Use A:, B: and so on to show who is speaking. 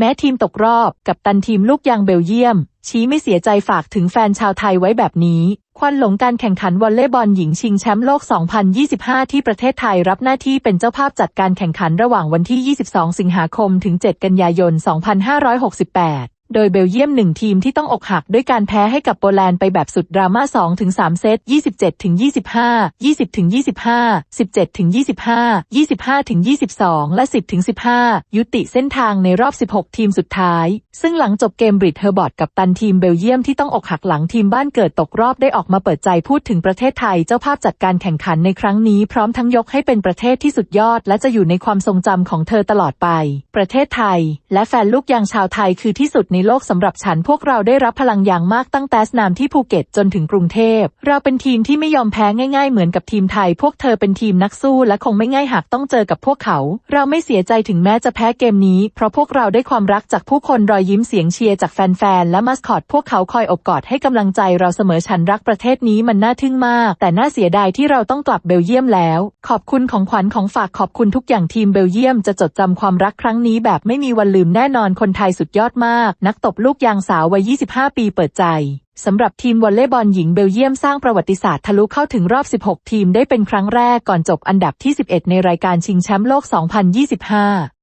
A: แม้ทีมตกรอบกับตันทีมลูกยางเบลเยียม ชี้ไม่เสียใจฝากถึงแฟนชาวไทยไว้แบบนี้ ควันหลงการแข่งขันวอลเลย์บอลหญิงชิงแชมป์โลก 2025 ที่ประเทศไทยรับหน้าที่เป็นเจ้าภาพจัดการแข่งขันระหว่างวันที่ 22 สิงหาคมถึง 7 กันยายน 2568 โดยเบลเยียมหนึ่งทีมที่ต้องอกหักด้วยการแพ้ให้กับโปแลนด์ไปแบบสุดดราม่า2ถึง3เซต 27ถึง25 20ถึง25 17ถึง25 25ถึง22 และ 10ถึง15 ยุติเส้นทางในรอบ 16 ทีมสุดท้าย ซึ่งหลังจบเกมบริดเฮอร์บอร์ดกับตันทีมเบลเยียมที่ต้องอกหักหลังทีมบ้านเกิดตกรอบได้ออกมาเปิดใจพูดถึงประเทศไทยเจ้าภาพจัดการแข่งขันในครั้งนี้พร้อมทั้งยกให้เป็นประเทศที่สุดยอด และจะอยู่ในความทรงจำของเธอตลอดไป ประเทศไทย และแฟนลูกยางชาวไทยคือที่สุดในในโลกสำหรับฉันพวกเราได้รับพลังอย่างมากตั้งแต่สนามที่ภูเก็ตจนถึงกรุงเทพ เราเป็นทีมที่ไม่ยอมแพ้ง่ายๆ เหมือนกับทีมไทย พวกเธอเป็นทีมนักสู้และคงไม่ง่ายหากต้องเจอกับพวกเขา เราไม่เสียใจถึงแม้จะแพ้เกมนี้ เพราะพวกเราได้ความรักจากผู้คนรอยยิ้มเสียงเชียร์จากแฟนๆและมัสคอตพวกเขาคอยอบกอดให้กำลังใจเราเสมอฉันรักประเทศนี้มันน่าทึ่งมาก แต่น่าเสียดายที่เราต้องกลับเบลเยียมแล้ว ขอบคุณของขวัญของฝากขอบคุณทุกอย่างทีมเบลเยียมจะจดจำความรักครั้งนี้แบบไม่มีวันลืมแน่นอนคนไทยสุดยอดมากนักตบลูกยางสาววัย 25 ปีเปิดใจสำหรับทีมวอลเลย์บอลหญิงเบลเยียมสร้างประวัติศาสตร์ทะลุเข้าถึงรอบ 16 ทีมได้เป็นครั้งแรกก่อนจบอันดับที่ 11 ในรายการชิงแชมป์โลก 2025